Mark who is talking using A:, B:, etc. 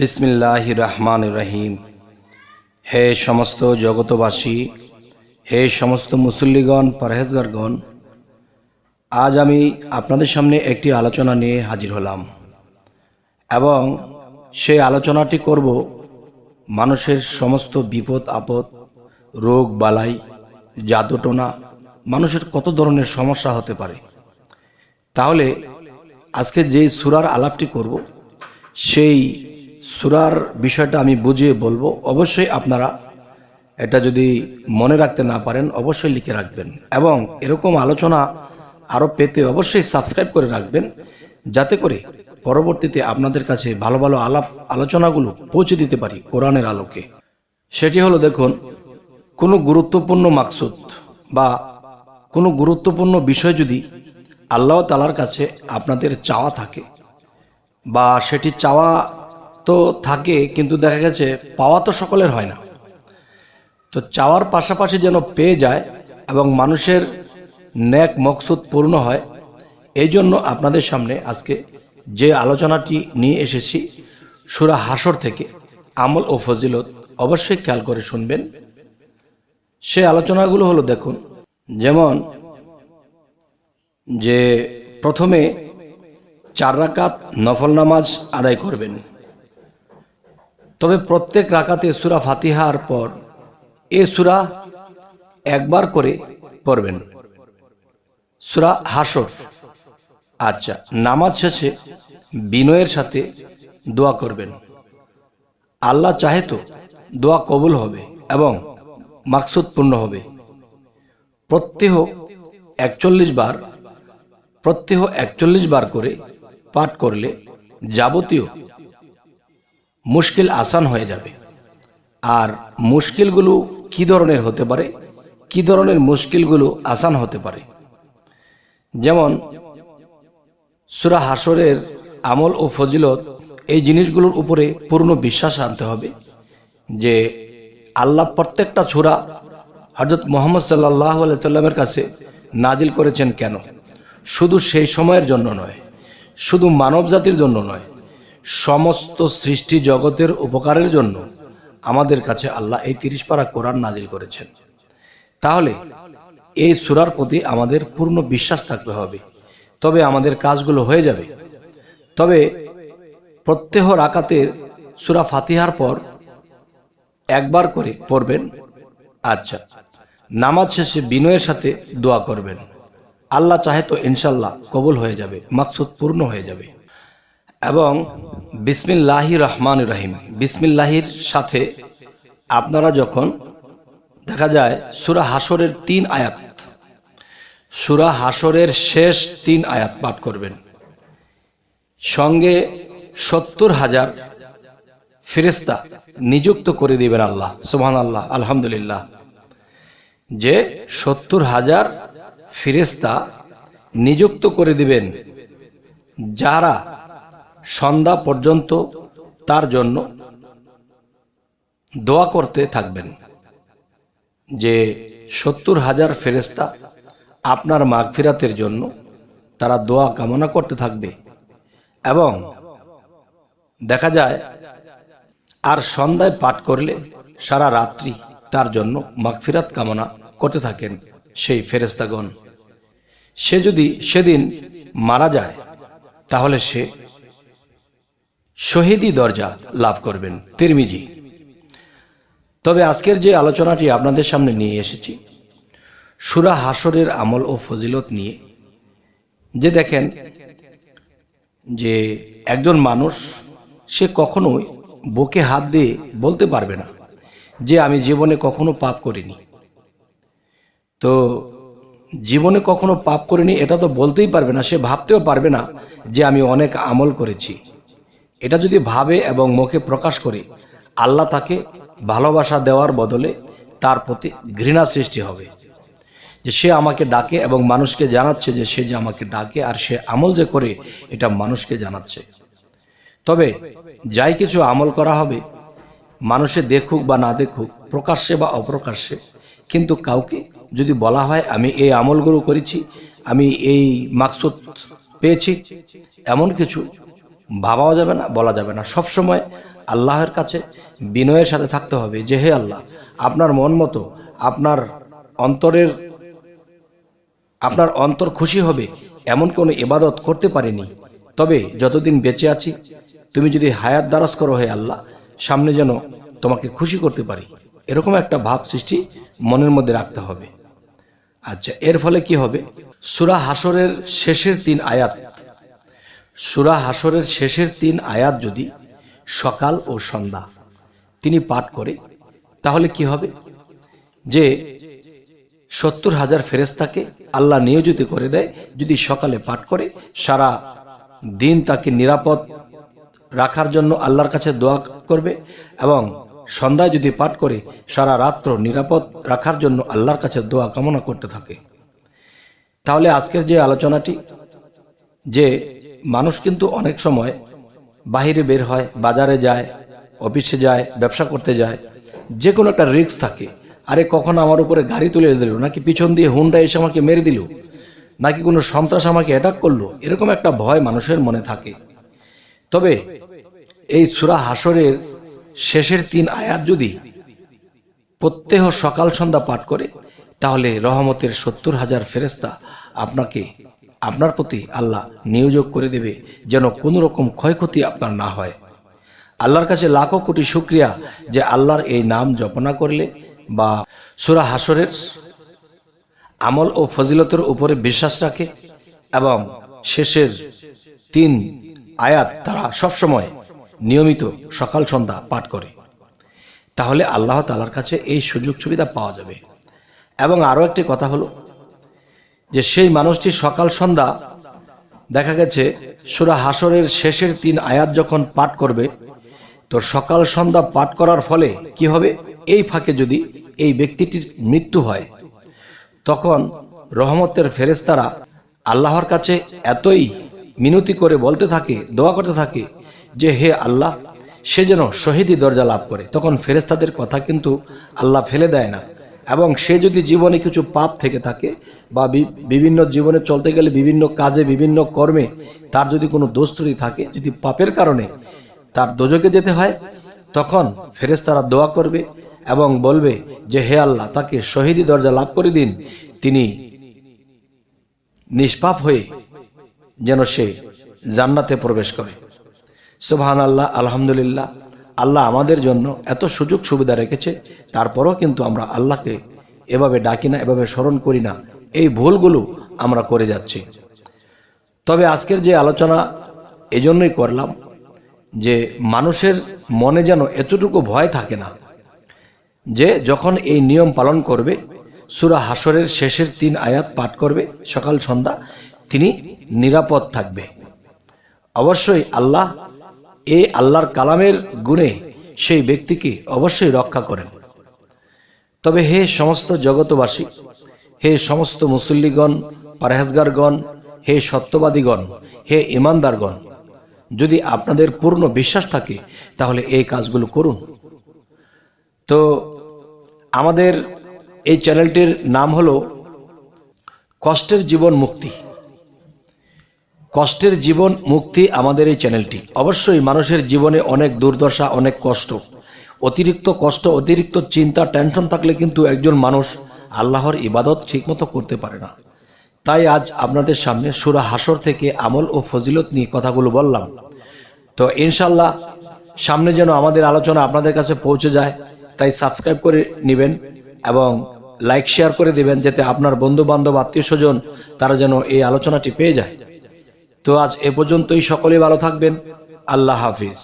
A: বিসমিল্লাহ রহমান রহিম। হে সমস্ত জগতবাসী, হে সমস্ত মুসল্লিগণ, পরহেজগারগণ, আজ আমি আপনাদের সামনে একটি আলোচনা নিয়ে হাজির হলাম এবং সেই আলোচনাটি করব মানুষের সমস্ত বিপদ, আপদ, রোগ, বালাই, জাদুটোনা, মানুষের কত ধরনের সমস্যা হতে পারে। তাহলে আজকে যে সুরার আলাপটি করব, সেই সুরার বিষয়টা আমি বুঝিয়ে বলব। অবশ্যই আপনারা এটা যদি মনে রাখতে না পারেন, অবশ্যই লিখে রাখবেন। এবং এরকম আলোচনা আরও পেতে অবশ্যই সাবস্ক্রাইব করে রাখবেন, যাতে করে পরবর্তীতে আপনাদের কাছে ভালো ভালো আলাপ আলোচনাগুলো পৌঁছে দিতে পারি কোরআনের আলোকে। সেটি হলো দেখুন, কোনো গুরুত্বপূর্ণ মাকসুদ বা কোনো গুরুত্বপূর্ণ বিষয় যদি আল্লাহ তালার কাছে আপনাদের চাওয়া থাকে বা সেটি চাওয়া তো থাকে, কিন্তু দেখা গেছে পাওয়া তো সকলের হয় না। তো চাওয়ার পাশাপাশি যেন পেয়ে যায় এবং মানুষের ন্যাক মকসুদ পূর্ণ হয়, এই জন্য আপনাদের সামনে আজকে যে আলোচনাটি নিয়ে এসেছি, সুরা হাসর থেকে আমল ও ফজিলত অবশ্যই খেয়াল করে শুনবেন। সে আলোচনাগুলো হলো, দেখুন, যেমন যে প্রথমে চার রাকাত নফল নামাজ আদায় করবেন। তবে প্রত্যেক রাকাতে সুরা ফাতিহার পর এ সুরা একবার করে পড়বেন। সুরা হাসর আচ্ছা নামাজ শেষে বিনয়ের সাথে দোয়া করবেন। আল্লাহ চাহে তো দোয়া কবুল হবে এবং মাকসুদ পূর্ণ হবে। প্রত্যেহ একচল্লিশ বার, প্রত্যেহ একচল্লিশ বার করে পাঠ করলে যাবতীয় মুশকিল আসান হয়ে যাবে। আর মুশকিলগুলো কি ধরনের হতে পারে? কি ধরনের মুশকিলগুলো আসান হতে পারে? যেমন, সুরা হাসরের আমল ও ফজিলত, এই জিনিসগুলোর উপরে পূর্ণ বিশ্বাস আনতে হবে যে আল্লাহ প্রত্যেকটা ছোড়া হজরত মোহাম্মদ সাল্লাহ সাল্লামের কাছে নাজিল করেছেন কেন? শুধু সেই সময়ের জন্য নয়, শুধু মানব জাতির জন্য নয় সমস্ত সৃষ্টি জগতের উপকারের জন্য আমাদের কাছে আল্লাহ এই তিরিশ পারা কোরআন নাজিল করেছেন। তাহলে এই সুরার প্রতি আমাদের পূর্ণ বিশ্বাস থাকতে হবে। তবে আমাদের কাজগুলো হয়ে যাবে। তবে প্রত্যেহ রাকাতের সুরা ফাতিহার পর একবার করে পড়বেন। আচ্ছা নামাজ শেষে বিনয়ের সাথে দোয়া করবেন। আল্লাহ চাহে তো ইনশাল্লাহ কবুল হয়ে যাবে, মাকসুদ পূর্ণ হয়ে যাবে। এবং বিসমিল্লাহি রহমান রহিম। বিসমিল্লাহির সাথে আপনারা যখন, দেখা যায় সুরা হাসরের তিন আয়াত, সুরা হাসরের শেষ তিন আয়াত পাঠ করবেন। সঙ্গে সত্তর হাজার ফেরেস্তা নিযুক্ত করে দিবেন আল্লাহ সুবহান আল্লাহ আলহামদুলিল্লাহ। যে সত্তর হাজার ফিরেস্তা নিযুক্ত করে দিবেন, যারা সন্ধ্যা পর্যন্ত তার জন্য দোয়া করতে থাকবেন যে সত্তর হাজার ফেরেস্তা আপনার মাঘ মাগফিরাতের জন্য তারা দোয়া কামনা করতে থাকবে এবং দেখা যায় আর সন্ধ্যায় পাঠ করলে সারা রাত্রি তার জন্য মাগফিরাত কামনা করতে থাকেন সেই ফেরেস্তাগণ সে যদি সেদিন মারা যায়, তাহলে সে শহীদি দরজা লাভ করবেন, তিরমিজি। তবে আজকের যে আলোচনাটি আপনাদের সামনে নিয়ে এসেছি, সুরা হাসরের আমল ও ফজিলত নিয়ে, যে দেখেন যে একজন মানুষ, সে কখনোই বুকে হাত দিয়ে বলতে পারবে না যে, আমি জীবনে কখনো পাপ করিনি। তো জীবনে কখনো পাপ করিনি, এটা তো বলতেই পারবে না, সে ভাবতেও পারবে না যে, আমি অনেক আমল করেছি। এটা যদি ভাবে এবং মুখে প্রকাশ করে, আল্লাহ তাকে ভালোবাসা দেওয়ার বদলে তার প্রতি ঘৃণা সৃষ্টি হবে। যে সে আমাকে ডাকে এবং মানুষকে জানাচ্ছে যে সে যে আমাকে ডাকে আর সে আমল যে করে, এটা মানুষকে জানাচ্ছে। তবে যাই কিছু আমল করা হবে, মানুষে দেখুক বা না দেখুক, প্রকাশ্যে বা অপ্রকাশ্যে, কিন্তু কাউকে যদি বলা হয়, আমি এই আমলগুলো করেছি, আমি এই মাকসুদ পেয়েছি, এমন কিছু ভাবাও যাবে না, বলা যাবে না। সব সময় আল্লাহর কাছে বিনয়ের সাথে থাকতে হবে যে, হে আল্লাহ, আপনার মন মতো, আপনার অন্তরের, আপনার অন্তর খুশি হবে, এমন কোনো ইবাদত করতে পারিনি। তবে যতদিন বেঁচে আছি, তুমি যদি হায়াত দ্বারাজ করো, হে আল্লাহ, সামনে যেন তোমাকে খুশি করতে পারি। এরকম একটা ভাব সৃষ্টি মনের মধ্যে রাখতে হবে। আচ্ছা এর ফলে কি হবে? সুরা হাসরের শেষের তিন আয়াত সুরা হাসরের শেষের তিন আয়াত যদি সকাল ও সন্ধ্যা তিনি পাঠ করে, তাহলে কি হবে? যে সত্তর হাজার ফেরেস্তাকে আল্লাহ নিয়োজিত করে দেয়, যদি সকালে পাঠ করে, সারা দিন তাকে নিরাপদ রাখার জন্য আল্লাহর কাছে দোয়া করবে এবং সন্ধ্যায় যদি পাঠ করে, সারা রাত্র নিরাপদ রাখার জন্য আল্লাহর কাছে দোয়া কামনা করতে থাকে। তাহলে আজকের যে আলোচনাটি, যে মানুষ কিন্তু অনেক সময় বাহিরে বের হয়, বাজারে যায়, অফিসে যায়, ব্যবসা করতে যায়। যে কোনো একটা রিস্ক থাকে। আরে কখন আমার উপরে গাড়ি তুলে দিল, নাকি পিছন দিয়ে হুন্ডা এসে আমাকে মেরে দিল, নাকি কোনো সন্ত্রাস আমাকে অ্যাটাক করল, এরকম একটা ভয় মানুষের মনে থাকে। তবে এই সুরা হাসরের শেষের তিন আয়াত যদি প্রত্যেহ সকাল সন্ধ্যা পাঠ করে, তাহলে রহমতের সত্তর হাজার ফেরেস্তা আপনাকে আপনার প্রতি আল্লাহ নিয়োজক করে দেবে যেন কোনো রকম ক্ষয়ক্ষতি আপনার না হয়। আল্লাহর কাছে লাখো কোটি শুক্রিয়া যে আল্লাহর এই নাম জপনা করলে বা সুরা হাসরের আমল ও ফজিলতের উপরে বিশ্বাস রাখে এবং শেষের তিন আয়াত তারা সবসময় নিয়মিত সকাল সন্ধ্যা পাঠ করে। তাহলে আল্লাহ তালার কাছে এই সুযোগ সুবিধা পাওয়া যাবে। এবং আরও একটি কথা হলো যে সেই মানুষটি সকাল সন্ধ্যা দেখা গেছে, সুরা হাসরের শেষের তিন আয়াত যখন পাঠ করবে, তো সকাল সন্ধ্যা পাঠ করার ফলে কি হবে? এই ফাঁকে যদি এই ব্যক্তিটির মৃত্যু হয়, তখন রহমতের ফেরেস্তারা আল্লাহর কাছে এতই মিনতি করে বলতে থাকে, দোয়া করতে থাকে যে, হে আল্লাহ, সে যেন শহীদি দরজা লাভ করে। তখন ফেরেস্তাদের কথা কিন্তু আল্লাহ ফেলে দেয় না। এবং সে যদি জীবনে কিছু পাপ থেকে থাকে বা বিভিন্ন জীবনে চলতে গেলে বিভিন্ন কাজে, বিভিন্ন কর্মে তার যদি কোনো দোষ ত্রুটি থাকে, যদি পাপের কারণে তার দোজকে যেতে হয়, তখন ফেরেস্তারা দোয়া করবে এবং বলবে যে, হে আল্লাহ, তাকে শহীদি দরজা লাভ করে দিন। তিনি নিষ্পাপ হয়ে যেন সে জান্নাতে প্রবেশ করে। সুবহান আল্লাহ আলহামদুলিল্লাহ। আল্লাহ আমাদের জন্য এত সুযোগ সুবিধা রেখেছে, তারপরও কিন্তু আমরা আল্লাহকে এভাবে ডাকি না, এভাবে স্মরণ করি না। এই ভুলগুলো আমরা করে যাচ্ছি। তবে আজকের যে আলোচনা, এজন্যই করলাম যে মানুষের মনে যেন এতটুকু ভয় থাকে না যে যখন এই নিয়ম পালন করবে, সুরা হাসরের শেষের তিন আয়াত পাঠ করবে, সকাল সন্ধ্যা তিনি নিরাপদ থাকবে। অবশ্যই আল্লাহ এই আল্লাহর কালামের গুণে সেই ব্যক্তিকে অবশ্যই রক্ষা করেন। তবে হে সমস্ত জগতবাসী হে সমস্ত মুসল্লিগণ, পারহেজগারগণ, হে সত্যবাদীগণ, হে ইমানদারগণ, যদি আপনাদের পূর্ণ বিশ্বাস থাকে, তাহলে এই কাজগুলো করুন। তো আমাদের এই চ্যানেলটির নাম হলো কষ্টের জীবন মুক্তি। কষ্টের জীবন মুক্তি আমাদের এই চ্যানেলটি। অবশ্যই মানুষের জীবনে অনেক দুর্দশা, অনেক কষ্ট। অতিরিক্ত কষ্ট, অতিরিক্ত চিন্তা, টেনশন থাকলে কিন্তু একজন মানুষ আল্লাহর ইবাদত ঠিকমতো করতে পারে না। তাই আজ আপনাদের সামনে সুরা হাসর থেকে আমল ও ফজিলত নিয়ে কথাগুলো বললাম। তো ইনশাল্লাহ সামনে যেন আমাদের আলোচনা আপনাদের কাছে পৌঁছে যায়, তাই সাবস্ক্রাইব করে নেবেন এবং লাইক, শেয়ার করে দিবেন, যাতে আপনার বন্ধু বান্ধব আত্মীয় স্বজন তারা যেন এই আলোচনাটি পেয়ে যায়। তো আজ এ পর্যন্তই সকলে ভালো থাকবেন। আল্লাহ হাফিজ।